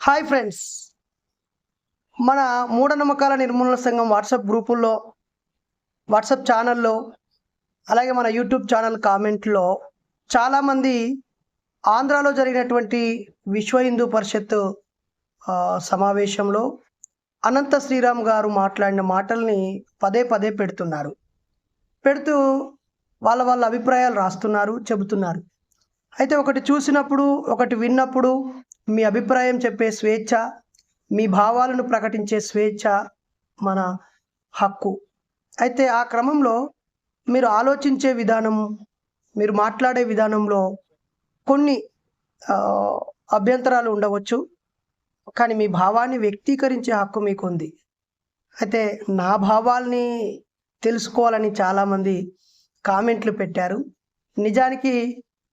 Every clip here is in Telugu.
Hi friends. మన మూఢనమ్మకాల నిర్మూలన సంఘం వాట్సాప్ గ్రూపుల్లో వాట్సాప్ ఛానల్లో అలాగే మన యూట్యూబ్ ఛానల్ కామెంట్లో చాలామంది ఆంధ్రాలో జరిగినటువంటి విశ్వ హిందూ పరిషత్ సమావేశంలో అనంత శ్రీరామ్ గారు మాట్లాడిన మాటల్ని పదే పదే పెడుతున్నారు. పెడుతూ వాళ్ళ వాళ్ళ అభిప్రాయాలు రాస్తున్నారు చెబుతున్నారు. అయితే ఒకటి చూసినప్పుడు ఒకటి విన్నప్పుడు మీ అభిప్రాయం చెప్పే స్వేచ్ఛ మీ భావాలను ప్రకటించే స్వేచ్ఛ మన హక్కు. అయితే ఆ క్రమంలో మీరు ఆలోచించే విధానం మీరు మాట్లాడే విధానంలో కొన్ని అభ్యంతరాలు ఉండవచ్చు. కానీ మీ భావాన్ని వ్యక్తీకరించే హక్కు మీకు ఉంది అయితే నా భావాల్ని తెలుసుకోవాలని చాలామంది కామెంట్లు పెట్టారు. నిజానికి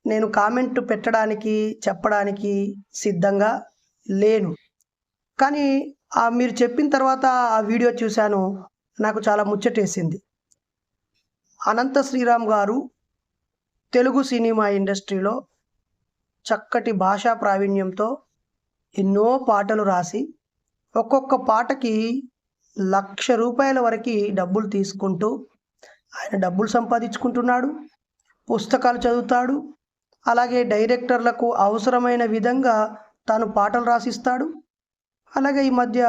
నేను కామెంట్ పెట్టడానికి చెప్పడానికి సిద్ధంగా లేను. కానీ ఆ మీరు చెప్పిన తర్వాత ఆ వీడియో చూశాను. నాకు చాలా ముచ్చటేసింది. అనంత శ్రీరామ్ గారు తెలుగు సినిమా ఇండస్ట్రీలో చక్కటి భాషా ప్రావీణ్యంతో ఎన్నో పాటలు రాసి ఒక్కొక్క పాటకి లక్ష రూపాయల వరకు డబ్బులు తీసుకుంటూ ఆయన డబ్బులు సంపాదించుకుంటున్నాడు పుస్తకాలు చదువుతాడు అలాగే డైరెక్టర్లకు అవసరమైన విధంగా తాను పాటలు రాసిస్తాడు. అలాగే ఈ మధ్య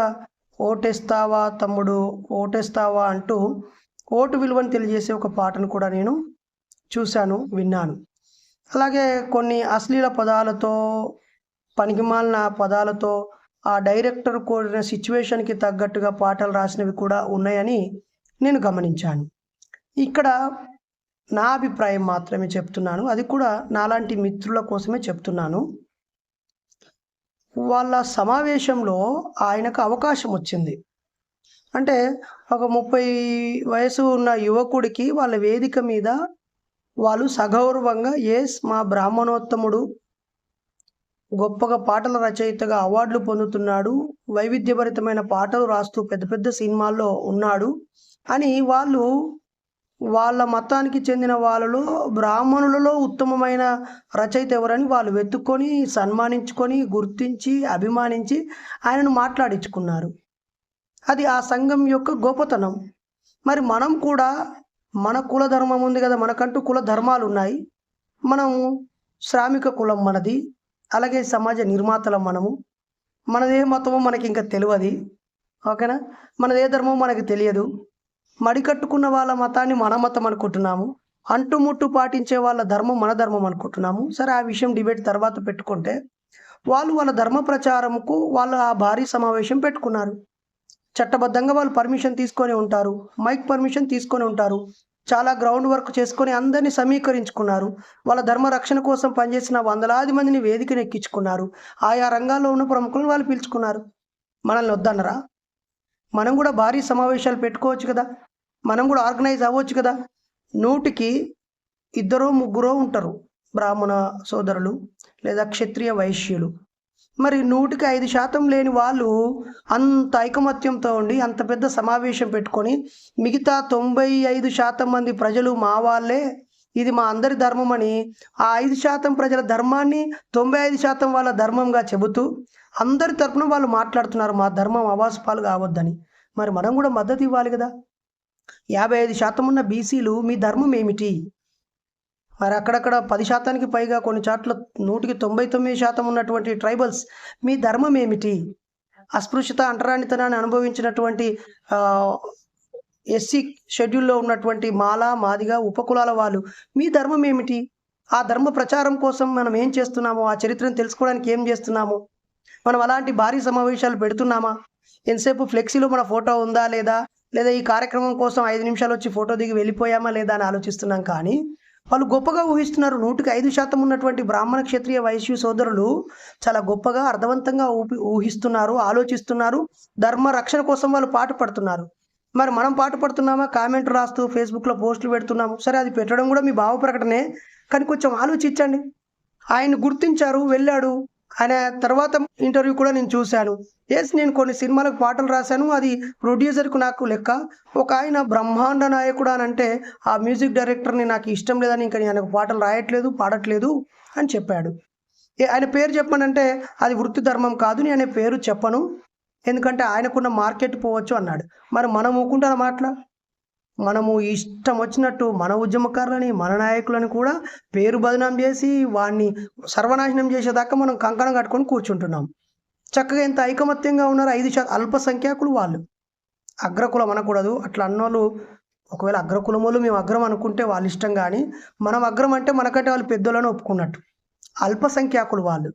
ఓటేస్తావా తమ్ముడు ఓటేస్తావా అంటూ ఓటు విలువను తెలియజేసే ఒక పాటను కూడా నేను చూశాను విన్నాను. అలాగే కొన్ని అశ్లీల పదాలతో పనికిమాలిన పదాలతో ఆ డైరెక్టర్ కోరిన సిచ్యువేషన్కి తగ్గట్టుగా పాటలు రాసినవి కూడా ఉన్నాయని నేను గమనించాను. ఇక్కడ నా అభిప్రాయం మాత్రమే చెప్తున్నాను. అది కూడా నాలాంటి మిత్రుల కోసమే చెప్తున్నాను. వాళ్ళ సమావేశంలో ఆయనకు అవకాశం వచ్చింది. అంటే ఒక ముప్పై వయసు ఉన్న యువకుడికి వాళ్ళ వేదిక మీద వాళ్ళు సగౌరవంగా ఎస్ మా బ్రాహ్మణోత్తముడు గొప్పగా పాటల రచయితగా అవార్డులు పొందుతున్నాడు. వైవిధ్యభరితమైన పాటలు రాస్తూ పెద్ద పెద్ద సినిమాల్లో ఉన్నాడు అని వాళ్ళు వాళ్ళ మతానికి చెందిన వాళ్ళలో బ్రాహ్మణులలో ఉత్తమమైన రచయిత ఎవరని వాళ్ళు వెతుక్కొని సన్మానించుకొని గుర్తించి అభిమానించి ఆయనను మాట్లాడించుకున్నారు. అది ఆ సంఘం యొక్క గొప్పతనం. మరి మనం కూడా మన కుల ధర్మం ఉంది కదా మనకంటూ కుల ధర్మాలు ఉన్నాయి. మనం శ్రామిక కులం మనది అలాగే సమాజ నిర్మాతలం మనము. మనదే మతమో మనకి ఇంకా తెలియదు ఓకేనా? మనదే ధర్మం మనకి తెలియదు. మడి కట్టుకున్న వాళ్ళ మతాన్ని మన మతం అనుకుంటున్నాము. అంటుముట్టు పాటించే వాళ్ళ ధర్మం మన ధర్మం అనుకుంటున్నాము. సరే ఆ విషయం డిబేట్ తర్వాత పెట్టుకుంటే వాళ్ళు వాళ్ళ ధర్మ ప్రచారంకు వాళ్ళు ఆ భారీ సమావేశం పెట్టుకున్నారు. చట్టబద్ధంగా వాళ్ళు పర్మిషన్ తీసుకొని ఉంటారు. మైక్ పర్మిషన్ తీసుకొని ఉంటారు. చాలా గ్రౌండ్ వర్క్ చేసుకొని అందరినీ సమీకరించుకున్నారు. వాళ్ళ ధర్మ రక్షణ కోసం పనిచేసిన వందలాది మందిని వేదికను ఎక్కించుకున్నారు. ఆయా రంగాల్లో ఉన్న ప్రముఖులను వాళ్ళు పిలుచుకున్నారు. మనల్ని వద్దన్నరా? మనం కూడా భారీ సమావేశాలు పెట్టుకోవచ్చు కదా. మనం కూడా ఆర్గనైజ్ అవ్వచ్చు కదా. నూటికి ఇద్దరో ముగ్గురో ఉంటారు బ్రాహ్మణ సోదరులు లేదా క్షత్రియ వైశ్యులు. మరి నూటికి ఐదు శాతం లేని వాళ్ళు అంత ఐకమత్యంతో ఉండి అంత పెద్ద సమావేశం పెట్టుకొని మిగతా తొంభై ఐదు శాతం మంది ప్రజలు మా వాళ్ళే ఇది మా అందరి ధర్మం అని ఆ ఐదు శాతం ప్రజల ధర్మాన్ని తొంభై ఐదు శాతం వాళ్ళ ధర్మంగా చెబుతూ అందరి తరపున వాళ్ళు మాట్లాడుతున్నారు మా ధర్మం అవాసపాలు కావద్దని. మరి మనం కూడా మద్దతు ఇవ్వాలి కదా. యాభై ఐదు శాతం ఉన్న బీసీలు మీ ధర్మం ఏమిటి? మరి అక్కడక్కడ పది శాతానికి పైగా కొన్ని చాట్ల నూటికి తొంభై తొమ్మిది శాతం ఉన్నటువంటి ట్రైబల్స్ మీ ధర్మం ఏమిటి? అస్పృశ్యత అంటరానితనాన్ని అనుభవించినటువంటి ఎస్సీ షెడ్యూల్లో ఉన్నటువంటి మాల మాదిగా ఉపకులాల వాళ్ళు మీ ధర్మం ఏమిటి? ఆ ధర్మ ప్రచారం కోసం మనం ఏం చేస్తున్నామో? ఆ చరిత్రను తెలుసుకోవడానికి ఏం చేస్తున్నాము? మనం అలాంటి భారీ సమావేశాలు పెడుతున్నామా? ఎంతసేపు ఫ్లెక్సీలో మన ఫోటో ఉందా లేదా? లేదా ఈ కార్యక్రమం కోసం ఐదు నిమిషాలు వచ్చి ఫోటో దిగి వెళ్ళిపోయామా లేదా అని ఆలోచిస్తున్నాం కానీ వాళ్ళు గొప్పగా ఊహిస్తున్నారు. నూటికి ఐదు శాతం ఉన్నటువంటి బ్రాహ్మణ క్షత్రియ వైశ్య సోదరులు చాలా గొప్పగా అర్థవంతంగా ఊపి ఊహిస్తున్నారు ఆలోచిస్తున్నారు. ధర్మ రక్షణ కోసం వాళ్ళు పాటు పడుతున్నారు. మరి మనం పాటు పడుతున్నామా? కామెంట్ రాస్తూ ఫేస్బుక్లో పోస్టులు పెడుతున్నాము. సరే అది పెట్టడం కూడా మీ భావ ప్రకటనే. కానీ కొంచెం ఆలోచించండి. ఆయన గుర్తించారు వెళ్ళాడు. ఆయన తర్వాత ఇంటర్వ్యూ కూడా నేను చూశాను. ఎస్ నేను కొన్ని సినిమాలకు పాటలు రాశాను. అది ప్రొడ్యూసర్కు నాకు లెక్క. ఒక ఆయన బ్రహ్మాండ నాయకుడు అని అంటే ఆ మ్యూజిక్ డైరెక్టర్ని నాకు ఇష్టం లేదని ఇంకా నేను ఆయనకు పాటలు రాయట్లేదు పాడట్లేదు అని చెప్పాడు. ఏ- ఆయన పేరు చెప్పనంటే అది వృత్తి ధర్మం కాదు నేను అనే పేరు చెప్పను. ఎందుకంటే ఆయనకున్న మార్కెట్ పోవచ్చు అన్నాడు. మరి మనం ఊకుంటారా మాట్లా? మనము ఇష్టం వచ్చినట్టు మన ఉద్యమకారులని మన నాయకులని కూడా పేరు బదనాం చేసి వాడిని సర్వనాశనం చేసేదాకా మనం కంకణం కట్టుకొని కూర్చుంటున్నాం. చక్కగా ఎంత ఐకమత్యంగా ఉన్నారు ఐదు శాతం అల్పసంఖ్యాకులు వాళ్ళు. అగ్రకులం అనకూడదు. అట్లా అన్నోళ్ళు ఒకవేళ అగ్రకులములు మేము అగ్రం అనుకుంటే వాళ్ళ ఇష్టం కానీ మనం అగ్రం అంటే మనకంటే వాళ్ళు పెద్దోళ్ళని ఒప్పుకున్నట్టు. అల్పసంఖ్యాకులు వాళ్ళు.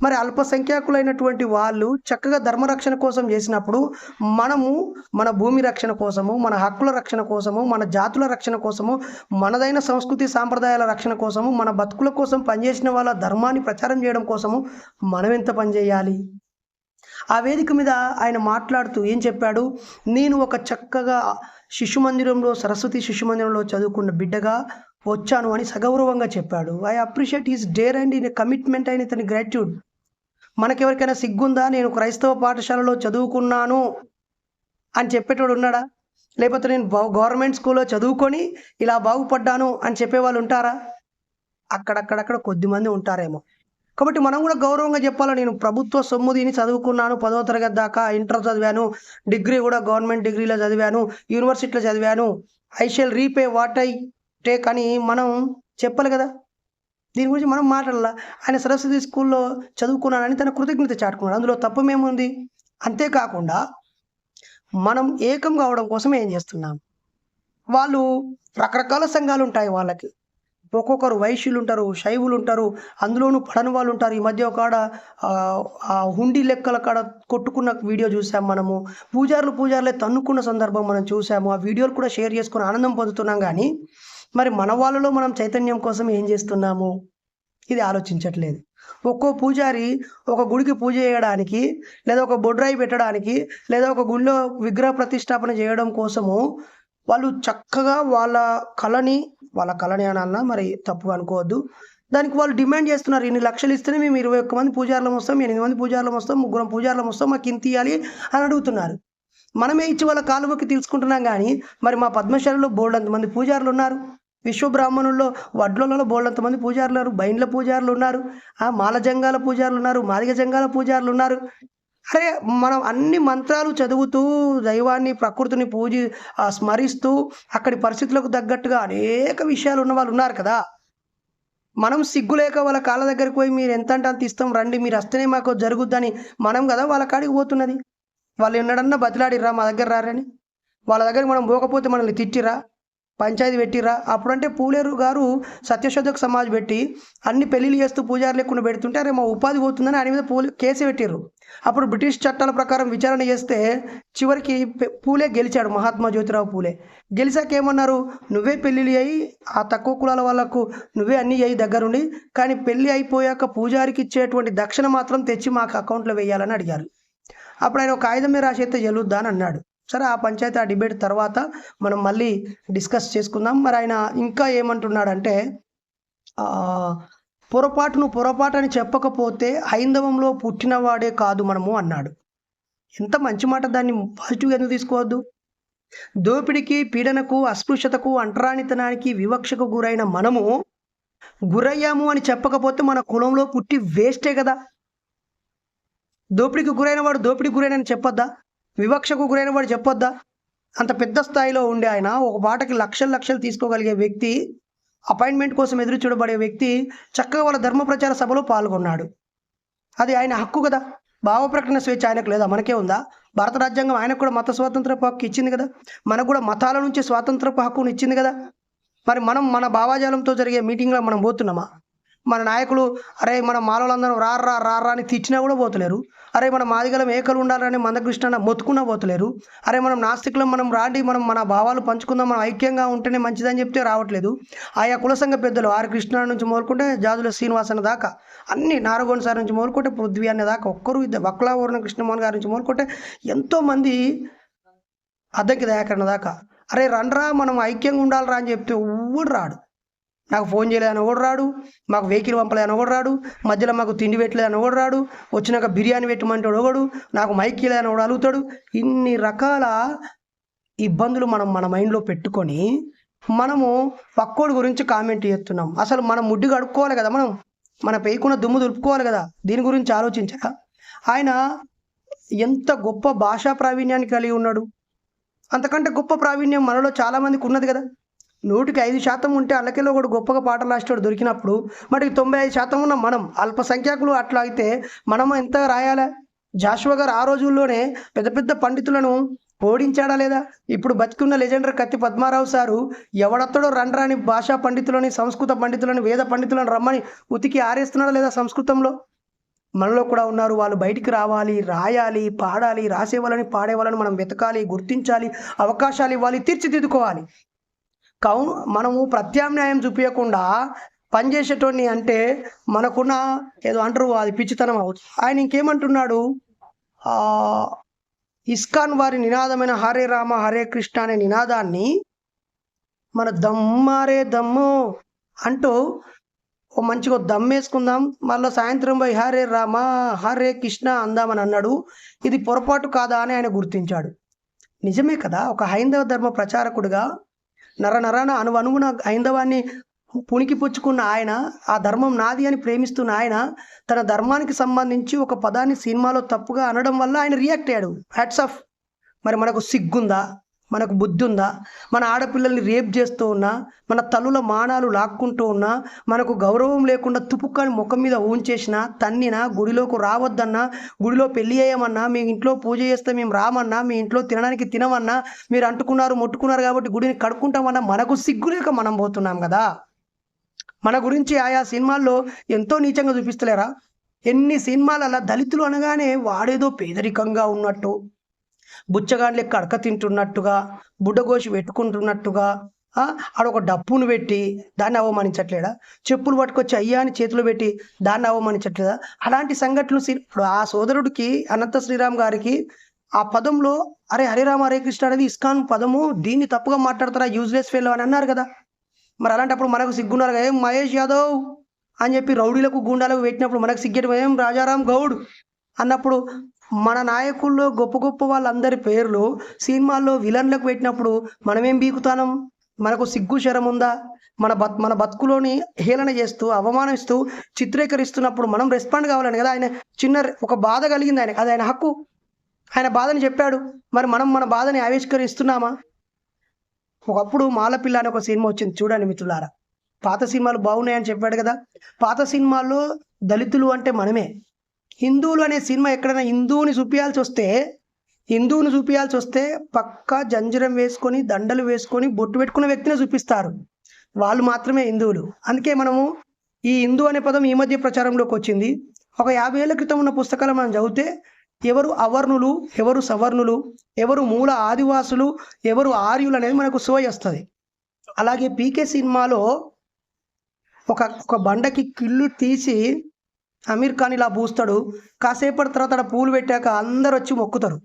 మరి అల్పసంఖ్యాకులైనటువంటి వాళ్ళు చక్కగా ధర్మరక్షణ కోసం చేసినప్పుడు మనము మన భూమి రక్షణ కోసము మన హక్కుల రక్షణ కోసము మన జాతుల రక్షణ కోసము మనదైన సంస్కృతి సాంప్రదాయాల రక్షణ కోసము మన బతుకుల కోసం పనిచేసిన వాళ్ళ ధర్మాన్ని ప్రచారం చేయడం కోసము మనం ఎంత పనిచేయాలి ఆ వేదిక మీద ఆయన మాట్లాడుతూ ఏం చెప్పాడు? నేను ఒక చక్కగా శిశు మందిరంలో సరస్వతి శిశు మందిరంలో చదువుకున్న బిడ్డగా వచ్చాను అని సగౌరవంగా చెప్పాడు. I appreciate his dare and in commitment అయిన ఇతని గ్రాట్యూడ్ మనకెవరికైనా సిగ్గుందా? నేను క్రైస్తవ పాఠశాలలో చదువుకున్నాను అని చెప్పేటోడు ఉన్నాడా? లేకపోతే నేను బా- గవర్నమెంట్ స్కూల్లో చదువుకొని ఇలా బాగుపడ్డాను అని చెప్పేవాళ్ళు ఉంటారా? అక్కడక్కడక్కడ కొద్దిమంది ఉంటారేమో. కాబట్టి మనం కూడా గౌరవంగా చెప్పాలి? నేను ప్రభుత్వ సొమ్ము దీని చదువుకున్నాను పదవ తరగతి దాకా ఇంటర్ చదివాను డిగ్రీ కూడా గవర్నమెంట్ డిగ్రీలో చదివాను యూనివర్సిటీలో చదివాను. I shall repay what I take అని మనం చెప్పాలి కదా? దీని గురించి మనం మాట్లాడాల? ఆయన సరస్వతి స్కూల్లో చదువుకున్నానని తన కృతజ్ఞత చాటుకున్నాడు. అందులో తప్పమేముంది అంతేకాకుండా మనం ఏకం కావడం కోసం ఏం చేస్తున్నాం? వాళ్ళు రకరకాల సంఘాలు ఉంటాయి వాళ్ళకి. ఒక్కొక్కరు వైశ్యులు ఉంటారు శైవులు ఉంటారు అందులోనూ పడని వాళ్ళు ఉంటారు ఈ మధ్య ఒక ఆ, ఆ హుండీ లెక్కల కాడ కొట్టుకున్న వీడియో చూసాం మనము. పూజారులు పూజారులే తన్నుకున్న సందర్భం మనం చూసాము. ఆ వీడియోలు కూడా షేర్ చేసుకుని ఆనందం పొందుతున్నాం కానీ మరి మన వాళ్ళలో మనం చైతన్యం కోసం ఏం చేస్తున్నాము? ఇది ఆలోచించట్లేదు. ఒక్కో పూజారి ఒక గుడికి పూజ చేయడానికి లేదా ఒక బొడ్రాయి పెట్టడానికి లేదా ఒక గుడిలో విగ్రహ ప్రతిష్టాపన చేయడం కోసము వాళ్ళు చక్కగా వాళ్ళ కళని వాళ్ళ కళని అనాలన్నా మరి తప్పు అనుకోవద్దు. దానికి వాళ్ళు డిమాండ్ చేస్తున్నారు ఇన్ని లక్షలు ఇస్తేనే మేము ఇరవై ఒక్క మంది పూజారులం వస్తాం ఎనిమిది మంది పూజారులం వస్తాం ముగ్గురం పూజారులం వస్తాం మాకు ఇంత ఇవ్వాలి అని అడుగుతున్నారు. మనమే ఇచ్చి వాళ్ళ కాలువకి తీసుకుంటున్నాం కానీ మరి మా పద్మశాలలో బోర్డు అంతమంది పూజారులు ఉన్నారు. విశ్వబ్రాహ్మణుల్లో వడ్లలో బోల్డంత మంది పూజారులు ఉన్నారు. బైండ్ల పూజారులు ఉన్నారు. ఆ మాల జంగాల పూజారులు ఉన్నారు. మాదిగ జంగాల పూజారులు ఉన్నారు. అరే మనం అన్ని మంత్రాలు చదువుతూ దైవాన్ని ప్రకృతిని పూజి ఆ, స్మరిస్తూ అక్కడి పరిస్థితులకు తగ్గట్టుగా అనేక విషయాలు ఉన్న వాళ్ళు ఉన్నారు కదా. మనం సిగ్గు లేక వాళ్ళ కాళ్ళ దగ్గరికి పోయి మీరు ఎంత అంటే అంత ఇస్తాం రండి మీరు వస్తేనే మాకు జరుగుద్దని మనం కదా వాళ్ళ కాడికి పోతున్నది. వాళ్ళు ఎన్నడన్నా బతిలాడిర్రా మా దగ్గర రారని? వాళ్ళ దగ్గర మనం పోకపోతే మనల్ని తిట్టిరా పంచాయతీ పెట్టిరా అప్పుడంటే పూలేరు గారు సత్యశోధక సమాజ్ పెట్టి అన్ని పెళ్ళిళ్ళు చేస్తూ పూజారు లేకుండా పెడుతుంటే అరే మా ఉపాధి పోతుందని ఆయన మీద పూలే కేసు పెట్టారు అప్పుడు బ్రిటిష్ చట్టాల ప్రకారం విచారణ చేస్తే చివరికి పూలే గెలిచాడు మహాత్మా జ్యోతిరావు పూలే. గెలిచాక ఏమన్నారు? నువ్వే పెళ్ళిళ్ళు అయ్యి ఆ తక్కువ కులాల వాళ్ళకు నువ్వే అన్నీ అయ్యి దగ్గరుండి. కానీ పెళ్ళి అయిపోయాక పూజారికి ఇచ్చేటువంటి దక్షిణ మాత్రం తెచ్చి మాకు అకౌంట్లో వేయాలని అడిగారు. అప్పుడు ఆయన ఒక ఆయుధం మీద అయితే చెల్లుద్దా అని అన్నాడు. సరే ఆ పంచాయతీ ఆ డిబేట్ తర్వాత మనం మళ్ళీ డిస్కస్ చేసుకుందాం. మరి ఆయన ఇంకా ఏమంటున్నాడంటే పొరపాటును పొరపాటు అని చెప్పకపోతే హైందవంలో పుట్టినవాడే కాదు మనము అన్నాడు. ఎంత మంచి మాట దాన్ని పాజిటివ్గా ఎందుకు తీసుకోవద్దు? దోపిడికి పీడనకు అస్పృశ్యతకు అంటరానితనానికి వివక్షకు గురైన మనము గురయ్యాము అని చెప్పకపోతే మన కులంలో పుట్టి వేస్టే కదా. దోపిడికి గురైన వాడు దోపిడికి గురైన చెప్పొద్దా? వివక్షకు గురైన వాడు చెప్పొద్దా? అంత పెద్ద స్థాయిలో ఉండే ఆయన ఒక పాటకి లక్షలు లక్షలు తీసుకోగలిగే వ్యక్తి అపాయింట్మెంట్ కోసం ఎదురు చూడబడే వ్యక్తి చక్కగా వాళ్ళ ధర్మ ప్రచార సభలో పాల్గొన్నాడు. అది ఆయన హక్కు కదా? భావ ప్రకటన స్వేచ్ఛ ఆయనకు లేదా మనకే ఉందా? భారత రాజ్యాంగం ఆయనకు కూడా మత స్వాతంత్రపు హక్కు ఇచ్చింది కదా? మనకు కూడా మతాల నుంచి స్వాతంత్రపు హక్కును ఇచ్చింది కదా? మరి మనం మన భావాజాలంతో జరిగే మీటింగ్లో మనం పోతున్నామా? మన నాయకులు అరే మన మాలోళ్ళందరూ రారా రారా అని తిచ్చినా కూడా పోతలేరు. అరే మన మాదిగలం ఏకలు ఉండాలని మందకృష్ణ మొత్తుకున్నా పోతలేరు. అరే మనం నాస్తికులం మనం రాండి మనం మన భావాలు పంచుకుందాం మనం ఐక్యంగా ఉంటేనే మంచిదని చెప్తే రావట్లేదు. ఆయా కుల సంఘ పెద్దలు ఆర్ కృష్ణ నుంచి మొదలుకుంటే జాజుల శ్రీనివాసన్ దాకా అన్ని నారగోన్ సార్ నుంచి మొదలుకుంటే పృథ్వీ అనే దాకా ఒక్కరు ఇద్దరు వక్లావూర్ణ కృష్ణమోహన్ గారి నుంచి మొదలుకుంటే ఎంతోమంది అద్దెకి దయాకరణ దాకా. అరే రండ్రా మనం ఐక్యంగా ఉండాలిరా అని చెప్తే ఎవ్వడు రాడు. నాకు ఫోన్ చేయలేదని కూడా రాడు? మాకు వెహికల్ పంపలేదని కూడా రాడు? మధ్యలో మాకు తిండి పెట్టలేదని కూడా రాడు? వచ్చినాక బిర్యానీ పెట్టమంటే ఒకడు నాకు మైక్ ఇవ్వలేదని కూడా అలుగుతాడు ఇన్ని రకాల ఇబ్బందులు మనం మన మైండ్లో పెట్టుకొని మనము పక్కోడి గురించి కామెంట్ చేస్తున్నాం. అసలు మనం ముడ్డి కడుక్కోవాలి కదా మనం? మన పేకున్న దుమ్ము దులుపుకోవాలి కదా? దీని గురించి ఆలోచించరా? ఆయన ఎంత గొప్ప భాషా ప్రావీణ్యాన్ని కలిగి ఉన్నాడు. అంతకంటే గొప్ప ప్రావీణ్యం మనలో చాలామందికి ఉన్నది కదా? నూటికి ఐదు శాతం ఉంటే అల్లకెలో కూడా గొప్పగా పాటలు రాసేవాడు దొరికినప్పుడు మరి తొంభై ఐదు శాతం ఉన్న మనం అల్పసంఖ్యాకులు అట్లా అయితే మనం ఎంత రాయాలా? జాషువా గారు ఆ రోజుల్లోనే పెద్ద పెద్ద పండితులను ఓడించాడా లేదా? ఇప్పుడు బతికున్న లెజెండర్ కత్తి పద్మారావు సారు ఎవడత్తడో రండ్రాని భాషా పండితులని సంస్కృత పండితులని వేద పండితులను రమ్మని ఉతికి ఆరేస్తున్నాడా లేదా సంస్కృతంలో? మనలో కూడా ఉన్నారు వాళ్ళు. బయటికి రావాలి రాయాలి పాడాలి రాసేవాళ్ళని పాడేవాళ్ళని మనం వెతకాలి గుర్తించాలి అవకాశాలు ఇవ్వాలి తీర్చిదిద్దుకోవాలి. కౌ మనము ప్రత్యామ్నాయం చూపించకుండా పనిచేసేటోడిని అంటే మనకున్న ఏదో అంటారు అది పిచ్చితనం అవుతుంది. ఆయన ఇంకేమంటున్నాడు? ఇస్కాన్ వారి నినాదమైన హరే రామ హరే కృష్ణ అనే నినాదాన్ని మన దమ్మారే దమ్ము అంటూ ఓ మంచిగా దమ్ వేసుకుందాం. మళ్ళీ సాయంత్రం పోయి హరే రామ హరే కృష్ణ అందామని అన్నాడు. ఇది పొరపాటు కాదా అని ఆయన గుర్తించాడు. నిజమే కదా ఒక హైందవ ధర్మ ప్రచారకుడిగా నర నరాన అనువనుగుణ హైందవాన్ని పుణికి పుచ్చుకున్న ఆయన ఆ ధర్మం నాది అని ప్రేమిస్తున్న ఆయన తన ధర్మానికి సంబంధించి ఒక పదాన్ని సినిమాలో తప్పుగా అనడం వల్ల ఆయన రియాక్ట్ అయ్యాడు. హ్యాట్స్ ఆఫ్ మరి మనకు సిగ్గుందా? మనకు బుద్ధి ఉందా మన ఆడపిల్లల్ని రేప్ చేస్తూ ఉన్నా మన తల్లుల మానాలు లాక్కుంటూ ఉన్నా మనకు గౌరవం లేకుండా తుపుక్కని ముఖం మీద ఊంచేసినా తన్నినా గుడిలోకి రావద్దన్నా గుడిలో పెళ్ళి చేయమన్నా మీ ఇంట్లో పూజ చేస్తే మేము రామన్నా మీ ఇంట్లో తినడానికి తినమన్నా మీరు అంటుకున్నారు ముట్టుకున్నారు కాబట్టి గుడిని కడుక్కుంటామన్నా మనకు సిగ్గులేక మనం పోతున్నాం కదా? మన గురించి ఆయా సినిమాల్లో ఎంతో నీచంగా చూపిస్తలేరా? ఎన్ని సినిమాలలో దళితులు అనగానే వాడేదో పేదరికంగా ఉన్నట్టు. బుచ్చగాని లెక్క అడక తింటున్నట్టుగా బుడ్డగోసి పెట్టుకుంటున్నట్టుగా ఆ, ఆడొక డప్పును పెట్టి దాన్ని అవమానించట్లేడా? చెప్పులు పట్టుకొచ్చి అయ్యా అని చేతులు పెట్టి దాన్ని అవమానించట్లేదా? అలాంటి సంఘటనలు ఇప్పుడు ఆ సోదరుడికి అనంత శ్రీరామ్ గారికి ఆ పదంలో అరే హరిరామ హరే కృష్ణ అనేది ఇస్కాన్ పదము దీన్ని తప్పుగా మాట్లాడతారా? యూజ్లెస్ ఫెయిల్ అని అన్నారు కదా. మరి అలాంటప్పుడు మనకు సిగ్గున్నారు కదా. ఏం మహేష్ యాదవ్ అని చెప్పి రౌడీలకు గుండాలకు పెట్టినప్పుడు మనకు సిగ్గేటం ఏం రాజారాం గౌడ్ అన్నప్పుడు మన నాయకుల్లో గొప్ప గొప్ప వాళ్ళందరి పేర్లు సినిమాల్లో విలన్లకు పెట్టినప్పుడు మనమేం బీకుతానం? మనకు సిగ్గు శరం ఉందా? మన బత్ మన బతుకులోని హేళన చేస్తూ అవమానిస్తూ చిత్రీకరిస్తున్నప్పుడు మనం రెస్పాండ్ కావాలని కదా ఆయన చిన్న ఒక బాధ కలిగింది ఆయన అది ఆయన హక్కు. ఆయన బాధని చెప్పాడు. మరి మనం మన బాధని ఆవిష్కరిస్తున్నామా? ఒకప్పుడు మాలపిల్ల అనే ఒక సినిమా వచ్చింది చూడండి మిత్రులారా. పాత సినిమాలు బాగున్నాయని చెప్పాడు కదా. పాత సినిమాల్లో దళితులు అంటే మనమే. హిందువులు అనే సినిమా ఎక్కడైనా హిందువుని చూపించాల్సి వస్తే హిందువుని చూపించాల్సి వస్తే పక్కా జంజరం వేసుకొని దండలు వేసుకొని బొట్టు పెట్టుకున్న వ్యక్తిని చూపిస్తారు. వాళ్ళు మాత్రమే హిందువులు. అందుకే మనము ఈ హిందూ అనే పదం ఈ మధ్య ప్రచారంలోకి వచ్చింది. ఒక యాభై ఏళ్ళ క్రితం ఉన్న పుస్తకాలు మనం చదివితే ఎవరు అవర్ణులు ఎవరు సవర్ణులు ఎవరు మూల ఆదివాసులు ఎవరు ఆర్యులు అనేది మనకు సోయ్ వస్తుంది. అలాగే పీకే సినిమాలో ఒక ఒక బండకి కిల్లు తీసి అమీర్ ఖాన్ ఇలా పూస్తాడు కాసేపటి తర్వాత పూలు పెట్టాక అందరు వచ్చి మొక్కుతారు.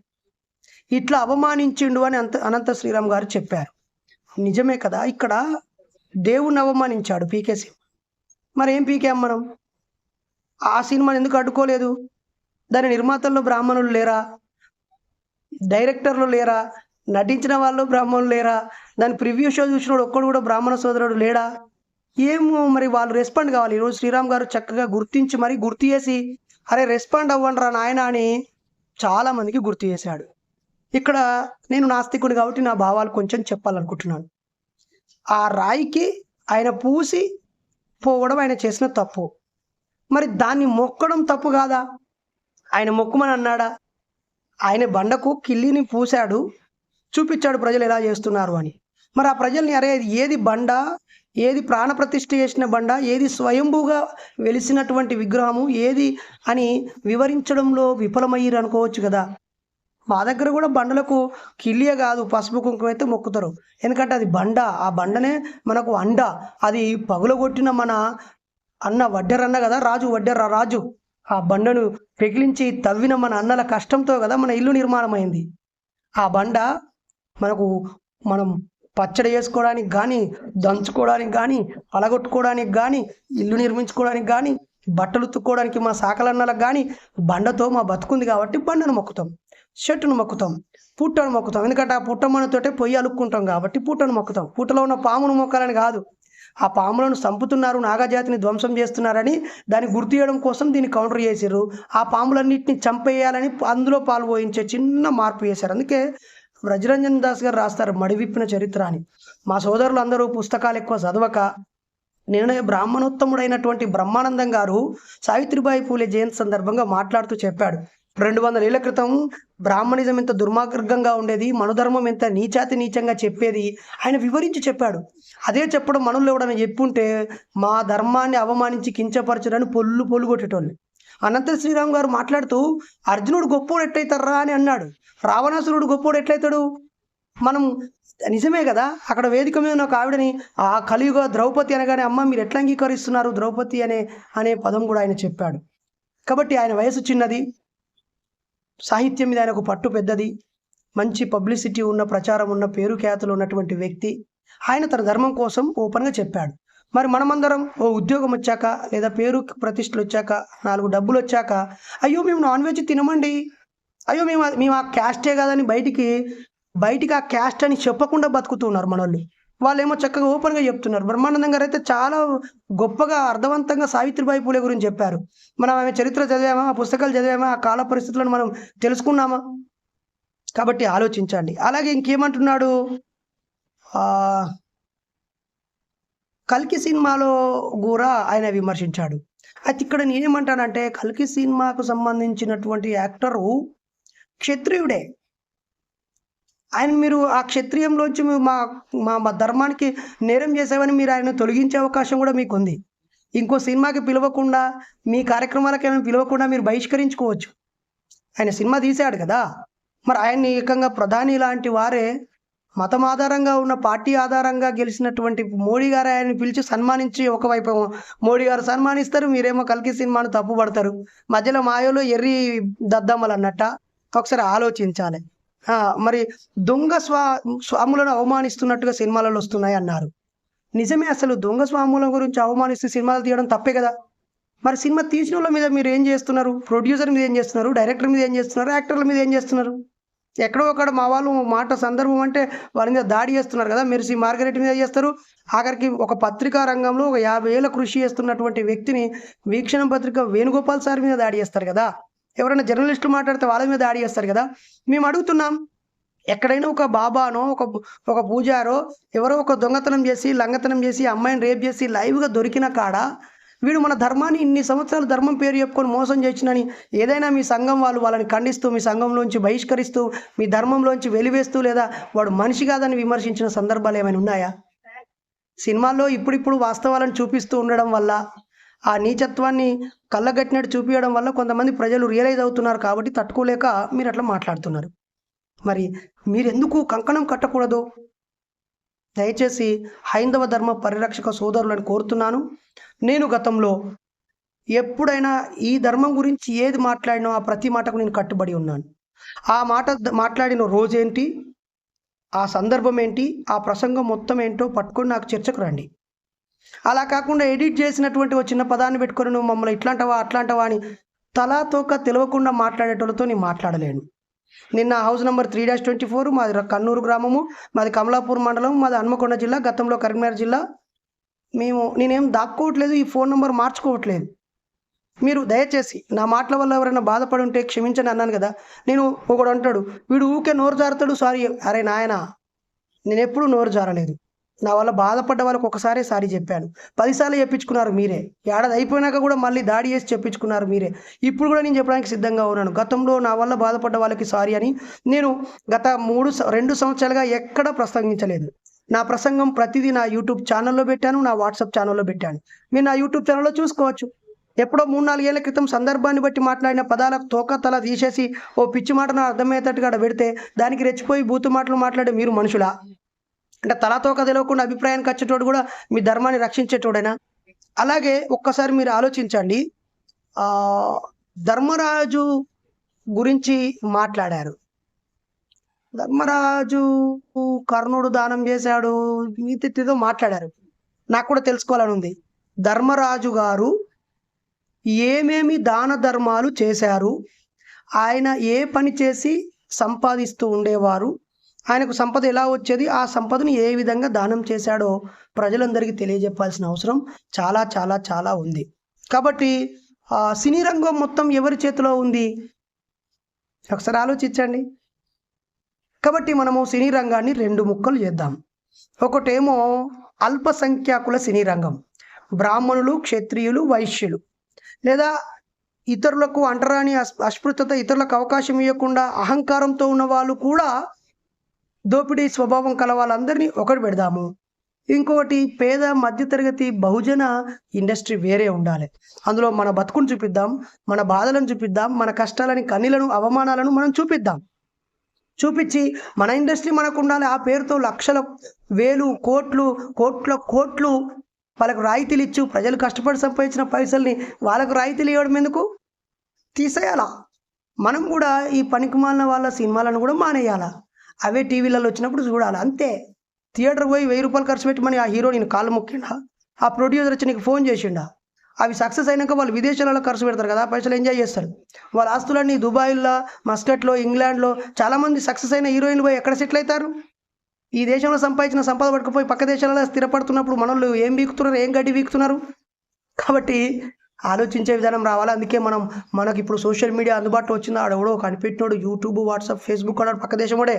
ఇట్లా అవమానించిండు అని అంత అనంత శ్రీరామ్ గారు చెప్పారు. నిజమే కదా ఇక్కడ దేవుణ్ణి అవమానించాడు పీకే సినిమా మరి ఏం పీకేం మనం? ఆ సినిమాని ఎందుకు అడ్డుకోలేదు? దాని నిర్మాతల్లో బ్రాహ్మణులు లేరా? డైరెక్టర్లు లేరా? నటించిన వాళ్ళు బ్రాహ్మణులు లేరా? దాని ప్రివ్యూ షో చూసినోడు ఒక్కడు కూడా బ్రాహ్మణ సోదరుడు లేడా? ఏమో మరి వాళ్ళు రెస్పాండ్ కావాలి. ఈరోజు శ్రీరామ్ గారు చక్కగా గుర్తించి మరి గుర్తు చేసి అరే రెస్పాండ్ అవ్వండి రా నాయన అని చాలామందికి గుర్తు చేశాడు. ఇక్కడ నేను నాస్తికుడు కాబట్టి నా భావాలు కొంచెం చెప్పాలనుకుంటున్నాను. ఆ రాయికి ఆయన పూసి పోవడం ఆయన చేసిన తప్పు. మరి దాన్ని మొక్కడం తప్పు కాదా? ఆయన మొక్కుమని అన్నాడా? ఆయన బండకు కిల్లిని పూశాడు చూపించాడు ప్రజలు ఎలా చేస్తున్నారు అని. మరి ఆ ప్రజల్ని అరే ఏది బండ? ఏది ప్రాణప్రతిష్ఠ చేసిన బండ ఏది స్వయంభూగా వెలిసినటువంటి విగ్రహము ఏది అని వివరించడంలో విఫలమయ్యారు అనుకోవచ్చు కదా. మా దగ్గర కూడా బండలకు కిల్లియ కాదు పసుపు కుంకుమ అయితే మొక్కుతారు. ఎందుకంటే అది బండ ఆ బండనే మనకు అండ. అది పగులగొట్టిన మన అన్న వడ్డెరన్న కదా రాజు వడ్డెర్ర రాజు. ఆ బండను పెగిలించి తవ్విన మన అన్నల కష్టంతో కదా మన ఇల్లు నిర్మాణమైంది. ఆ బండ మనకు మనం పచ్చడి చేసుకోవడానికి కానీ దంచుకోవడానికి కానీ పలగొట్టుకోవడానికి కానీ ఇల్లు నిర్మించుకోవడానికి కానీ బట్టలు ఉత్తుకోవడానికి మా సాకలన్నలకు కానీ బండతో మా బతుకుంది కాబట్టి బండను మొక్కుతాం చెట్టును మొక్కుతాం పుట్టను మొక్కుతాం. ఎందుకంటే ఆ పుట్ట మనతోటే పొయ్యి అలుక్కుంటాం కాబట్టి పుట్టను మొక్కుతాం. పుట్టలో ఉన్న పామును మొక్కాలని కాదు. ఆ పాములను చంపుతున్నారు నాగజాతిని ధ్వంసం చేస్తున్నారని దాన్ని గుర్తు చేయడం కోసం దీన్ని కౌంటర్ చేసారు ఆ పాములన్నింటిని చంపేయాలని అందులో పాల్పోయించే చిన్న మార్పు చేశారు. అందుకే బ్రజరంజన్ దాస్ గారు రాస్తారు మడివిప్పిన చరిత్ర అని. మా సోదరులు అందరూ పుస్తకాలు ఎక్కువ చదవక నేను బ్రాహ్మణోత్తముడైనటువంటి బ్రహ్మానందం గారు సావిత్రిబాయి పూలే జయంతి సందర్భంగా మాట్లాడుతూ చెప్పాడు. రెండు వందల ఏళ్ళ క్రితం బ్రాహ్మణిజం ఎంత దుర్మార్గంగా ఉండేది మనుధర్మం ఎంత నీచాతి నీచంగా చెప్పేది ఆయన వివరించి చెప్పాడు. అదే చెప్పడం మనలో ఎవడని చెప్పుంటే మా ధర్మాన్ని అవమానించి కించపరచడని పొల్లు పొల్లు కొట్టేటోళ్ళు. అనంత శ్రీరామ్ గారు మాట్లాడుతూ అర్జునుడు గొప్పోడు ఎట్టయితారా అని అన్నాడు. రావణాసురుడు గొప్పోడు ఎట్లయితాడు? మనం నిజమే కదా? అక్కడ వేదిక మీద ఉన్న ఒక ఆవిడని ఆ కలియుగ ద్రౌపది అనగానే అమ్మ మీరు ఎట్లా అంగీకరిస్తున్నారు ద్రౌపది అనే అనే పదం కూడా ఆయన చెప్పాడు. కాబట్టి ఆయన వయసు చిన్నది సాహిత్యం మీద ఆయనకు పట్టు పెద్దది మంచి పబ్లిసిటీ ఉన్న ప్రచారం ఉన్న పేరు ఖ్యాతులు ఉన్నటువంటి వ్యక్తి. ఆయన తన ధర్మం కోసం ఓపెన్గా చెప్పాడు. మరి మనమందరం ఓ ఉద్యోగం వచ్చాక లేదా పేరు ప్రతిష్టలు వచ్చాక నాలుగు డబ్బులు వచ్చాక అయ్యో మేము నాన్ వెజ్ తినమండి. అయ్యో మేము మేము ఆ క్యాస్టే కాదని బయటికి బయటికి ఆ క్యాస్ట్ అని చెప్పకుండా బతుకుతున్నారు మనోళ్ళు. వాళ్ళు ఏమో చక్కగా ఓపెన్గా చెప్తున్నారు. బ్రహ్మానందం గారు అయితే చాలా గొప్పగా అర్థవంతంగా సావిత్రిబాయి పూలే గురించి చెప్పారు. మనం ఆమె చరిత్ర చదివామా ఆ పుస్తకాలు చదివామా ఆ కాల పరిస్థితులను మనం తెలుసుకున్నామా? కాబట్టి ఆలోచించండి. అలాగే ఇంకేమంటున్నాడు? కల్కి సినిమాలో కూడా ఆయన విమర్శించాడు. అయితే ఇక్కడ నేనేమంటానంటే కల్కి సినిమాకు సంబంధించినటువంటి యాక్టరు క్షత్రియుడే. ఆయన మీరు ఆ క్షత్రియంలోంచి మా మా మా ధర్మానికి నేరం చేసేవని మీరు ఆయన తొలగించే అవకాశం కూడా మీకు ఉంది ఇంకో సినిమాకి పిలవకుండా మీ కార్యక్రమాలకి ఏమైనా పిలవకుండా మీరు బహిష్కరించుకోవచ్చు. ఆయన సినిమా తీశాడు కదా. మరి ఆయన్ని ఏకంగా ప్రధాని లాంటి వారే మతం ఆధారంగా ఉన్న పార్టీ ఆధారంగా గెలిచినటువంటి మోడీ గారు ఆయన్ని పిలిచి సన్మానించి ఒకవైపు మోడీ గారు సన్మానిస్తారు మీరేమో కలికి సినిమాను తప్పుపడతారు. మధ్యలో మాయోలో ఎర్రి దద్దమ్మలు అన్నట్ట. ఒకసారి ఆలోచించాలి. మరి దొంగ స్వా స్వాములను అవమానిస్తున్నట్టుగా సినిమాలలో వస్తున్నాయి అన్నారు. నిజమే అసలు దొంగ స్వాముల గురించి అవమానిస్తూ సినిమాలు తీయడం తప్పే కదా? మరి సినిమా తీసిన వాళ్ళ మీద మీరు ఏం చేస్తున్నారు? ప్రొడ్యూసర్ మీద ఏం చేస్తున్నారు? డైరెక్టర్ మీద ఏం చేస్తున్నారు? యాక్టర్ల మీద ఏం చేస్తున్నారు? ఎక్కడో ఒకడ మా వాళ్ళు మాట సందర్భం అంటే వాళ్ళ మీద దాడి చేస్తున్నారు కదా? మెర్సీ మార్గరెట్ మీద చేస్తారు. ఆఖరికి ఒక పత్రికా రంగంలో ఒక యాభై ఏళ్ళ కృషి చేస్తున్నటువంటి వ్యక్తిని వీక్షణ పత్రిక వేణుగోపాల్ సార్ మీద దాడి చేస్తారు కదా? ఎవరైనా జర్నలిస్టులు మాట్లాడితే వాళ్ళ మీద దాడి చేస్తారు కదా. మేము అడుగుతున్నాం ఎక్కడైనా ఒక బాబానో ఒక ఒక పూజారో ఎవరో ఒక దొంగతనం చేసి లంగతనం చేసి అమ్మాయిని రేప్ చేసి లైవ్గా దొరికిన కాడ వీడు మన ధర్మాన్ని ఇన్ని సంవత్సరాలు ధర్మం పేరు చెప్పుకొని మోసం చేసినని ఏదైనా మీ సంఘం వాళ్ళు వాళ్ళని ఖండిస్తూ మీ సంఘంలోంచి బహిష్కరిస్తూ మీ ధర్మంలోంచి వెలివేస్తూ లేదా వాడు మనిషి కాదని విమర్శించిన సందర్భాలు ఏమైనా ఉన్నాయా? సినిమాల్లో ఇప్పుడిప్పుడు వాస్తవాలను చూపిస్తూ ఉండడం వల్ల ఆ నీచత్వాన్ని కళ్ళగట్టినట్టు చూపించడం వల్ల కొంతమంది ప్రజలు రియలైజ్ అవుతున్నారు కాబట్టి తట్టుకోలేక మీరు అట్లా మాట్లాడుతున్నారు. మరి మీరెందుకు కంకణం కట్టకూడదు? దయచేసి హైందవ ధర్మ పరిరక్షక సోదరులను కోరుతున్నాను. నేను గతంలో ఎప్పుడైనా ఈ ధర్మం గురించి ఏది మాట్లాడినో ఆ ప్రతి మాటకు నేను కట్టుబడి ఉన్నాను. ఆ మాట మాట్లాడిన రోజేంటి? ఆ సందర్భం ఏంటి? ఆ ప్రసంగం మొత్తం ఏంటో పట్టుకొని నాకు చర్చకు రండి. అలా కాకుండా ఎడిట్ చేసినటువంటి ఒక చిన్న పదాన్ని పెట్టుకొని నువ్వు మమ్మల్ని ఇట్లాంటవా అట్లాంటవా అని తలా తోక తెలియకుండా మాట్లాడేటోళ్ళతో నేను మాట్లాడలేను. నిన్న house number three dash twenty four మాది కన్నూరు గ్రామము మాది కమలాపూర్ మండలం మాది హన్మకొండ జిల్లా గతంలో కరీంనగర్ జిల్లా. మేము నేనేం దాక్కోవట్లేదు ఈ ఫోన్ నెంబర్ మార్చుకోవట్లేదు. మీరు దయచేసి నా మాటల వల్ల ఎవరైనా బాధపడి ఉంటే క్షమించని అన్నాను కదా. నేను ఒకడు అంటాడు వీడు ఊకే నోరు జారుతాడు సారీ. అరే నాయన నేను ఎప్పుడూ నోరు జారలేదు. నా వల్ల బాధపడ్డ వాళ్ళకి ఒకసారి సారీ చెప్పాను. పదిసార్లు చెప్పించుకున్నారు మీరే. ఏడాది అయిపోయినాక కూడా మళ్ళీ దాడి చేసి చెప్పించుకున్నారు మీరే. ఇప్పుడు కూడా నేను చెప్పడానికి సిద్ధంగా ఉన్నాను. గతంలో నా వల్ల బాధపడ్డ వాళ్ళకి సారీ అని నేను గత మూడు స- రెండు సంవత్సరాలుగా ఎక్కడ ప్రసంగించలేదు. నా ప్రసంగం ప్రతిదీ నా యూట్యూబ్ ఛానల్లో పెట్టాను నా వాట్సాప్ ఛానల్లో పెట్టాను. మీరు నా యూట్యూబ్ ఛానల్లో చూసుకోవచ్చు. ఎప్పుడో మూడు నాలుగేళ్ళ క్రితం సందర్భాన్ని బట్టి మాట్లాడిన పదాలకు తోక తల తీసేసి ఓ పిచ్చి మాటను అర్థమయ్యేటట్టుగా పెడితే దానికి రెచ్చిపోయి బూతు మాటలు మాట్లాడే మీరు మనుషులా? అంటే తలతోక తెలియకుండా అభిప్రాయానికి వచ్చేటోడు కూడా మీ ధర్మాన్ని రక్షించేటోడేనా? అలాగే ఒక్కసారి మీరు ఆలోచించండి. ధర్మరాజు గురించి మాట్లాడారు. ధర్మరాజు కర్ణుడు దానం చేశాడు. మీతో మాట్లాడారు. నాకు కూడా తెలుసుకోవాలని ఉంది. ధర్మరాజు గారు ఏమేమి దాన ధర్మాలు చేశారు? ఆయన ఏ పని చేసి సంపాదిస్తూ ఉండేవారు? ఆయనకు సంపద ఎలా వచ్చేది? ఆ సంపదను ఏ విధంగా దానం చేశాడో ప్రజలందరికీ తెలియజెప్పాల్సిన అవసరం చాలా చాలా చాలా ఉంది. కాబట్టి సినీ రంగం మొత్తం ఎవరి చేతిలో ఉంది? ఒకసారి ఆలోచించండి. కాబట్టి మనము సినీ రంగాన్ని రెండు ముక్కలు చేద్దాం. ఒకటేమో అల్పసంఖ్యాకుల సినీ రంగం. బ్రాహ్మణులు క్షత్రియులు వైశ్యులు. లేదా ఇతరులకు అంటరాని అస్ అస్పృశ్యత ఇతరులకు అవకాశం ఇవ్వకుండా అహంకారంతో ఉన్న వాళ్ళు కూడా దోపిడీ స్వభావం కల వాళ్ళందరినీ ఒకటి పెడదాము. ఇంకోటి పేద మధ్యతరగతి బహుజన ఇండస్ట్రీ వేరే ఉండాలి. అందులో మన బతుకును చూపిద్దాం మన బాధలను చూపిద్దాం మన కష్టాలని కన్నీలను అవమానాలను మనం చూపిద్దాం. చూపించి మన ఇండస్ట్రీ మనకు ఉండాలి ఆ పేరుతో లక్షల వేలు కోట్లు కోట్ల కోట్లు వాళ్ళకు రాయితీలు ఇచ్చు ప్రజలు కష్టపడి సంపాదించిన పైసల్ని వాళ్ళకు రాయితీలు ఇవ్వడం ఎందుకు? తీసేయాలా? మనం కూడా ఈ పనికిమాలిన వాళ్ళ సినిమాలను కూడా మానేయాలా? అవే టీవీలలో వచ్చినప్పుడు చూడాలి. అంతే. థియేటర్ పోయి వెయ్యి రూపాయలు ఖర్చు పెట్టి మన ఆ హీరో నేను కాళ్ళు మొక్కిండా? ఆ ప్రొడ్యూసర్ వచ్చి నీకు ఫోన్ చేసిండా? అవి సక్సెస్ అయినాక వాళ్ళు విదేశాలలో ఖర్చు పెడతారు కదా పైసలు ఎంజాయ్ చేస్తారు. వాళ్ళ ఆస్తులన్నీ దుబాయ్లో మస్కట్లో ఇంగ్లాండ్లో చాలామంది సక్సెస్ అయిన హీరోయిన్లు పోయి ఎక్కడ సెటిల్ అవుతారు? ఈ దేశంలో సంపాదించిన సంపద పట్టుకుపోయి పక్క దేశాలలో స్థిరపడుతున్నప్పుడు మనోళ్ళు ఏం వీకుతున్నారు ఏం గడ్డి వీకుతున్నారు కాబట్టి ఆలోచించే విధానం రావాలి. అందుకే మనం మనకి ఇప్పుడు సోషల్ మీడియా అందుబాటులో వచ్చింది. ఆడెవడో కనిపెట్టినోడు యూట్యూబ్ వాట్సాప్ ఫేస్బుక్ అన్నాడు పక్క దేశం కూడా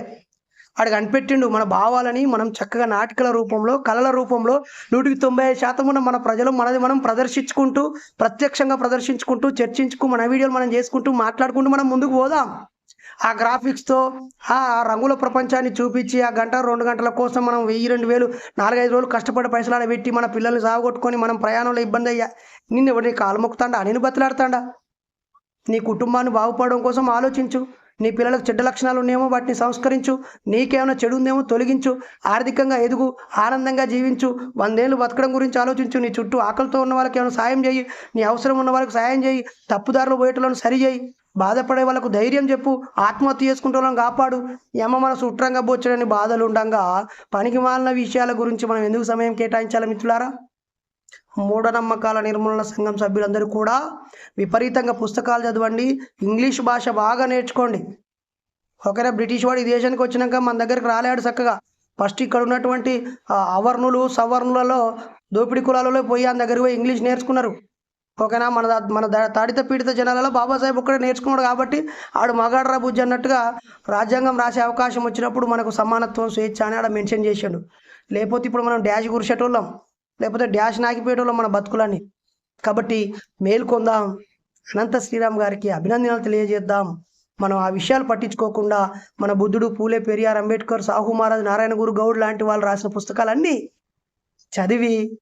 వాడు కనిపెట్టిండు మన భావాలని మనం చక్కగా నాటికల రూపంలో కళల రూపంలో నూటికి తొంభై ఐదు శాతం ఉన్న మన ప్రజలు మనది మనం ప్రదర్శించుకుంటూ ప్రత్యక్షంగా ప్రదర్శించుకుంటూ చర్చించుకు మన వీడియోలు మనం చేసుకుంటూ మాట్లాడుకుంటూ మనం ముందుకు పోదాం. ఆ గ్రాఫిక్స్తో ఆ రంగుల ప్రపంచాన్ని చూపించి ఆ గంట రెండు గంటల కోసం మనం వెయ్యి రెండు వేలు నాలుగైదు రోజులు కష్టపడి పైసలు పెట్టి మన పిల్లల్ని సాగొట్టుకొని మనం ప్రయాణంలో ఇబ్బంది అయ్యా నిన్ను ఎవరిని కాలు మొక్కుతాడా? నేను బతిలాడతాడా? నీ కుటుంబాన్ని బాగుపడడం కోసం ఆలోచించు. నీ పిల్లలకు చెడ్డ లక్షణాలు ఉన్నాయేమో వాటిని సంస్కరించు. నీకేమైనా చెడు ఉందేమో తొలగించు. ఆర్థికంగా ఎదుగు ఆనందంగా జీవించు. వందేళ్ళు బతకడం గురించి ఆలోచించు. నీ చుట్టూ ఆకలితో ఉన్న వాళ్ళకి ఏమైనా సాయం చేయి. నీ అవసరం ఉన్న వాళ్ళకి సాయం చేయి. తప్పుదారులు పోయేటోళ్ళని సరి చేయి. బాధపడే వాళ్ళకు ధైర్యం చెప్పు. ఆత్మహత్య చేసుకుంటే వాళ్ళని కాపాడు. యమ మన సుట్రంగా బోచ్చడని బాధలు ఉండంగా పనికి మాలిన విషయాల గురించి మనం ఎందుకు సమయం కేటాయించాలి మిత్రులారా? మూఢనమ్మకాల నిర్మూలన సంఘం సభ్యులందరూ కూడా విపరీతంగా పుస్తకాలు చదవండి. ఇంగ్లీష్ భాష బాగా నేర్చుకోండి. ఒకరే బ్రిటిష్ వాడు ఈ దేశానికి వచ్చినాక మన దగ్గరికి రాలేడు చక్కగా. ఫస్ట్ ఇక్కడ ఉన్నటువంటి అవర్ణులు సవర్ణులలో దోపిడి కులాలలో పోయి ఆయన దగ్గరికి పోయి ఇంగ్లీష్ నేర్చుకున్నారు. ఓకేనా? మన దా- మన దా- తాడిత పీడిత జనాలలో బాబాసాహెబ్ ఒక్కడే నేర్చుకున్నాడు కాబట్టి ఆడు మగాడ్రా బుజ్జి అన్నట్టుగా రాజ్యాంగం రాసే అవకాశం వచ్చినప్పుడు మనకు సమానత్వం స్వేచ్ఛ అని ఆడ మెన్షన్ చేశాడు లేకపోతే ఇప్పుడు మనం డాష్ కురిసేటోళ్ళం లేకపోతే డాష్ నాకిపోయేటోళ్ళం మన బతుకులని. కాబట్టి మేల్కొందాం. అనంత శ్రీరామ్ గారికి అభినందనలు తెలియజేద్దాం. మనం ఆ విషయాలు పట్టించుకోకుండా మన బుద్ధుడు పూలే పెరియార్ అంబేద్కర్ సాహు మహారాజ్ నారాయణ గురు గౌడ్ లాంటి వాళ్ళు రాసిన పుస్తకాలన్నీ చదివి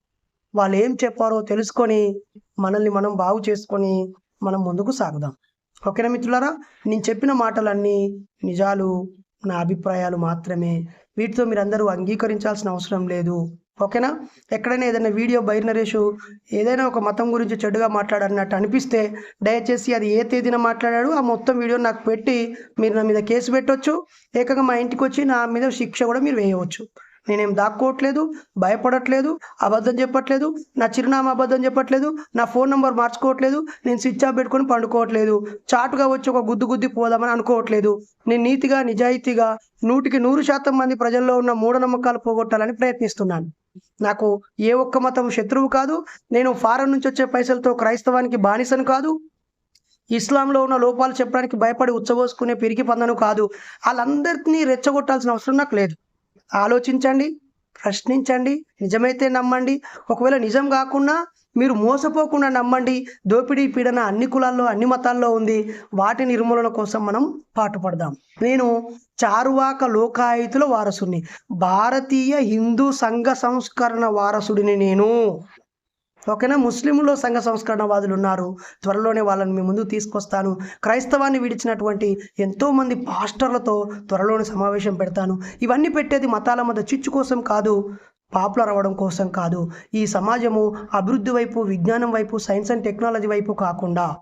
వాళ్ళు ఏం చెప్పారో తెలుసుకొని మనల్ని మనం బాగు చేసుకొని మనం ముందుకు సాగుదాం. ఓకేనా మిత్రులారా? నేను చెప్పిన మాటలన్నీ నిజాలు నా అభిప్రాయాలు మాత్రమే. వీటితో మీరందరూ అంగీకరించాల్సిన అవసరం లేదు. ఓకేనా? ఎక్కడైనా ఏదైనా వీడియో బైర్ నరేషు ఏదైనా ఒక మతం గురించి చెడుగా మాట్లాడన్నట్టు అనిపిస్తే దయచేసి అది ఏ తేదీన మాట్లాడాడు ఆ మొత్తం వీడియో నాకు పెట్టి మీరు నా మీద కేసు పెట్టవచ్చు ఏకంగా మా ఇంటికి వచ్చి నా మీద శిక్ష కూడా మీరు వేయవచ్చు. నేనేం దాక్కోవట్లేదు భయపడట్లేదు అబద్ధం చెప్పట్లేదు నా చిరునామా అబద్ధం చెప్పట్లేదు నా ఫోన్ నెంబర్ మార్చుకోవట్లేదు నేను స్విచ్ ఆఫ్ పెట్టుకొని పండుకోవట్లేదు చాటుగా వచ్చి ఒక గుద్దు గుద్ది పోదామని అనుకోవట్లేదు. నేను నీతిగా నిజాయితీగా నూటికి నూరు శాతం మంది ప్రజల్లో ఉన్న మూఢనమ్మకాలు పోగొట్టాలని ప్రయత్నిస్తున్నాను. నాకు ఏ ఒక్క మతం శత్రువు కాదు నేను ఫారెన్ నుంచి వచ్చే పైసలతో క్రైస్తవానికి బానిసను కాదు ఇస్లాంలో ఉన్న లోపాలు చెప్పడానికి భయపడి ఉచ్చబోసుకునే పిరికి పందను కాదు. వాళ్ళందరినీ రెచ్చగొట్టాల్సిన అవసరం నాకు లేదు. ఆలోచించండి ప్రశ్నించండి నిజమైతే నమ్మండి. ఒకవేళ నిజం కాకుండా మీరు మోసపోకుండా నమ్మండి. దోపిడీ పీడన అన్ని కులాల్లో అన్ని మతాల్లో ఉంది. వాటి నిర్మూలన కోసం మనం పాటుపడదాం నేను చారువాక లోకాయుతుల వారసుని భారతీయ హిందూ సంఘ సంస్కరణ వారసుడిని నేను. ఓకేనా? ముస్లింలో సంఘ సంస్కరణవాదులు ఉన్నారు. త్వరలోనే వాళ్ళని మీ ముందు తీసుకొస్తాను. క్రైస్తవాన్ని విడిచినటువంటి ఎంతోమంది పాస్టర్లతో త్వరలోనే సమావేశం పెడతాను. ఇవన్నీ పెట్టేది మతాల మధ్య చిచ్చు కోసం కాదు. పాపులర్ అవ్వడం కోసం కాదు. ఈ సమాజము అభివృద్ధి వైపు విజ్ఞానం వైపు సైన్స్ అండ్ టెక్నాలజీ వైపు కాకుండా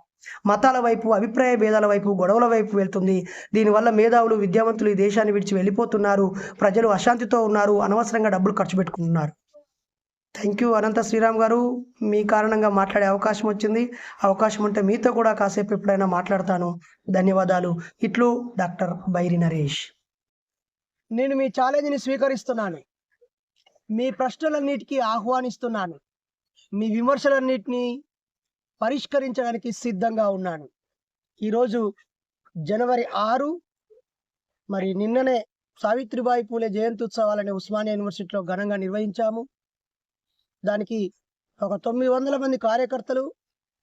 మతాల వైపు అభిప్రాయ భేదాల వైపు గొడవల వైపు వెళ్తుంది. దీనివల్ల మేధావులు విద్యావంతులు ఈ దేశాన్ని విడిచి వెళ్ళిపోతున్నారు. ప్రజలు అశాంతితో ఉన్నారు. అనవసరంగా డబ్బులు ఖర్చు పెట్టుకుంటున్నారు. థ్యాంక్ యూ అనంత శ్రీరామ్ గారు. మీ కారణంగా మాట్లాడే అవకాశం వచ్చింది. అవకాశం ఉంటే మీతో కూడా కాసేపు ఎప్పుడైనా మాట్లాడతాను. ధన్యవాదాలు. ఇట్లు డాక్టర్ బైరి నరేష్. నేను మీ ఛాలెంజ్ని స్వీకరిస్తున్నాను. మీ ప్రశ్నలన్నిటికీ ఆహ్వానిస్తున్నాను. మీ విమర్శలన్నిటినీ పరిష్కరించడానికి సిద్ధంగా ఉన్నాను. ఈరోజు జనవరి ఆరు మరి నిన్ననే సావిత్రిబాయి పూలే జయంతి ఉత్సవాలని ఉస్మానియా యూనివర్సిటీలో ఘనంగా నిర్వహించాము. దానికి ఒక తొమ్మిది వందల మంది కార్యకర్తలు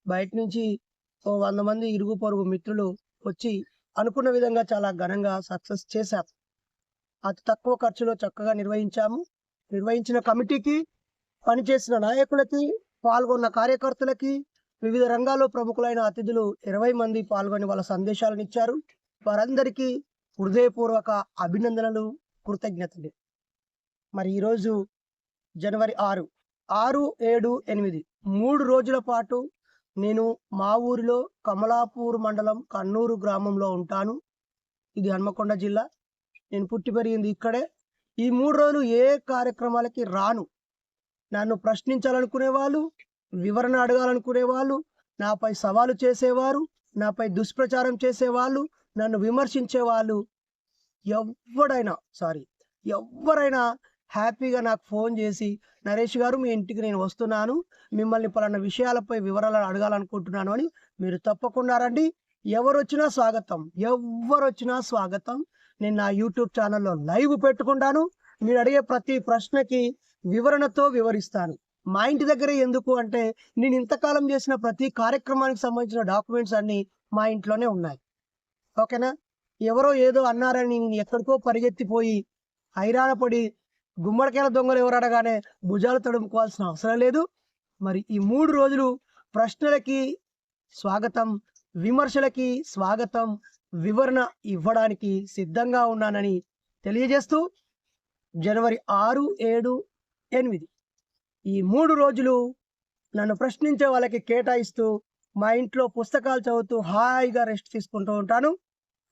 బయట నుంచి ఓ వంద మంది ఇరుగు పొరుగు మిత్రులు వచ్చి అనుకున్న విధంగా చాలా ఘనంగా సక్సెస్ చేశాం. అతి తక్కువ ఖర్చులో చక్కగా నిర్వహించాము. నిర్వహించిన కమిటీకి పనిచేసిన నాయకులకి పాల్గొన్న కార్యకర్తలకి వివిధ రంగాల్లో ప్రముఖులైన అతిథులు ఇరవై మంది పాల్గొని వాళ్ళ సందేశాలను ఇచ్చారు. వారందరికీ హృదయపూర్వక అభినందనలు కృతజ్ఞతలు. మరి ఈరోజు జనవరి ఆరు ఆరు ఏడు ఎనిమిది మూడు రోజుల పాటు నేను మా ఊరిలో కమలాపూర్ మండలం కన్నూరు గ్రామంలో ఉంటాను. ఇది హన్మకొండ జిల్లా. నేను పుట్టి పెరిగింది ఇక్కడే. ఈ మూడు రోజులు ఏ కార్యక్రమాలకి రాను. నన్ను ప్రశ్నించాలనుకునే వాళ్ళు వివరణ అడగాలనుకునే వాళ్ళు నాపై సవాలు చేసేవారు నాపై దుష్ప్రచారం చేసేవాళ్ళు నన్ను విమర్శించే వాళ్ళు ఎవడైనా సారీ ఎవరైనా హ్యాపీగా నాకు ఫోన్ చేసి నరేష్ గారు మీ ఇంటికి నేను వస్తున్నాను మిమ్మల్ని పలానా విషయాలపై వివరాలు అడగాలనుకుంటున్నాను అని మీరు తప్పకుండా రండి. ఎవరు వచ్చినా స్వాగతం ఎవరు వచ్చినా స్వాగతం. నేను నా యూట్యూబ్ ఛానల్లో లైవ్ పెట్టుకుంటాను. మీరు అడిగే ప్రతి ప్రశ్నకి వివరణతో వివరిస్తాను. మా ఇంటి దగ్గర ఎందుకు అంటే నేను ఇంతకాలం చేసిన ప్రతి కార్యక్రమానికి సంబంధించిన డాక్యుమెంట్స్ అన్నీ మా ఇంట్లోనే ఉన్నాయి. ఓకేనా? ఎవరో ఏదో అన్నారని నేను ఎక్కడికో పరిగెత్తిపోయి హైరాణపడి గుమ్మడికాయల దొంగలు ఎవరు అడగానే భుజాలు తడుముకోవాల్సిన అవసరం లేదు. మరి ఈ మూడు రోజులు ప్రశ్నలకి స్వాగతం విమర్శలకి స్వాగతం వివరణ ఇవ్వడానికి సిద్ధంగా ఉన్నానని తెలియజేస్తూ జనవరి ఆరు ఏడు ఎనిమిది. ఈ మూడు రోజులు నన్ను ప్రశ్నించే వాళ్ళకి కేటాయిస్తూ మా ఇంట్లో పుస్తకాలు చదువుతూ హాయిగా రెస్ట్ తీసుకుంటూ ఉంటాను.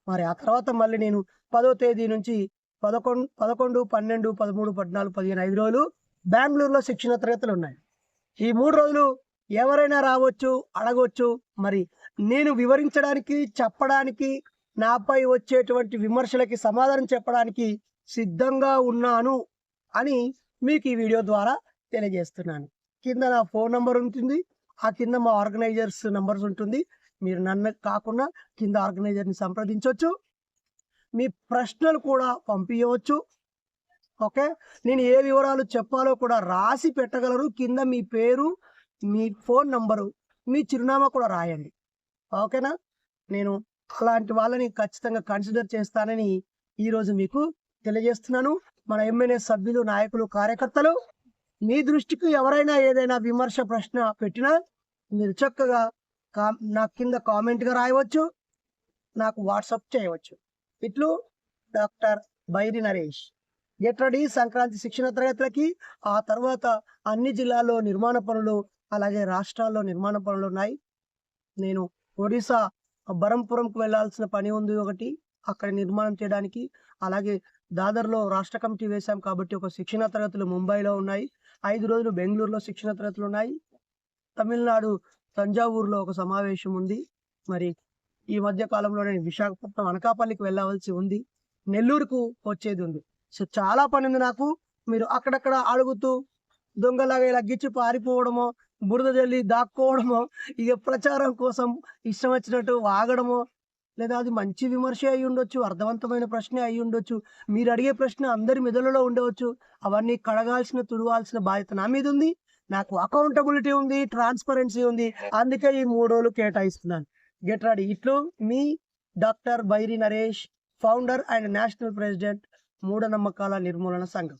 మరి ఆ తర్వాత మళ్ళీ నేను పదో తేదీ నుంచి పదకొండు పదకొండు పన్నెండు పదమూడు పద్నాలుగు పదిహేను ఐదు రోజులు బెంగళూరులో శిక్షణ తరగతులు ఉన్నాయి. ఈ మూడు రోజులు ఎవరైనా రావచ్చు అడగవచ్చు మరి నేను వివరించడానికి చెప్పడానికి నాపై వచ్చేటువంటి విమర్శలకి సమాధానం చెప్పడానికి సిద్ధంగా ఉన్నాను అని మీకు ఈ వీడియో ద్వారా తెలియజేస్తున్నాను. కింద నా ఫోన్ నంబర్ ఉంటుంది. ఆ కింద మా ఆర్గనైజర్స్ నంబర్స్ ఉంటుంది. మీరు నన్ను కాకుండా కింద ఆర్గనైజర్ని సంప్రదించవచ్చు. మీ ప్రశ్నలు కూడా పంపించవచ్చు ఓకే? నేను ఏ వివరాలు చెప్పాలో కూడా రాసి పెట్టగలరు. కింద మీ పేరు మీ ఫోన్ నంబరు మీ చిరునామా కూడా రాయండి. ఓకేనా? నేను అలాంటి వాళ్ళని ఖచ్చితంగా కన్సిడర్ చేస్తానని ఈరోజు మీకు తెలియజేస్తున్నాను. మన ఎమ్మెల్యే సభ్యులు నాయకులు కార్యకర్తలు మీ దృష్టికి ఎవరైనా ఏదైనా విమర్శ ప్రశ్న పెట్టినా మీరు చక్కగా కా నా కింద కామెంట్గా రాయవచ్చు. నాకు వాట్సాప్ చేయవచ్చు. ఇట్లు డాక్టర్ బైరి నరేష్. గెట్ సంక్రాంతి శిక్షణ తరగతులకి ఆ తర్వాత అన్ని జిల్లాల్లో నిర్మాణ పనులు అలాగే రాష్ట్రాల్లో నిర్మాణ పనులు ఉన్నాయి. నేను ఒడిశా బరంపురంకు వెళ్ళాల్సిన పని ఉంది ఒకటి అక్కడ నిర్మాణం చేయడానికి. అలాగే దాదర్లో రాష్ట్ర కమిటీ వేశాం కాబట్టి ఒక శిక్షణ తరగతులు ముంబైలో ఉన్నాయి. ఐదు రోజులు బెంగళూరులో శిక్షణ తరగతులు ఉన్నాయి. తమిళనాడు తంజావూరులో ఒక సమావేశం ఉంది. మరి ఈ మధ్య కాలంలో నేను విశాఖపట్నం అనకాపల్లికి వెళ్ళవలసి ఉంది. నెల్లూరుకు వచ్చేది ఉంది. సో చాలా పని ఉంది నాకు. మీరు అక్కడక్కడ అడుగుతూ దొంగలాగా ఇలా గిచ్చి పారిపోవడమో బురద జల్లి దాక్కోవడమో ఇక ప్రచారం కోసం ఇష్టం వచ్చినట్టు వాగడమో లేదా అది మంచి విమర్శ అయి ఉండొచ్చు అర్థవంతమైన ప్రశ్న అయి ఉండొచ్చు మీరు అడిగే ప్రశ్న అందరి మెదడులో ఉండవచ్చు అవన్నీ కడగాల్సిన తుడవాల్సిన బాధ్యత నా మీద ఉంది నాకు అకౌంటబిలిటీ ఉంది ట్రాన్స్పరెన్సీ ఉంది అందుకే ఈ మూడు రోజులు కేటాయిస్తున్నాను. గెట్ రెడీ ఇట్లు మీ doctor Bairi Naresh founder and national president మూఢనమ్మకాల నిర్మూలన సంఘం.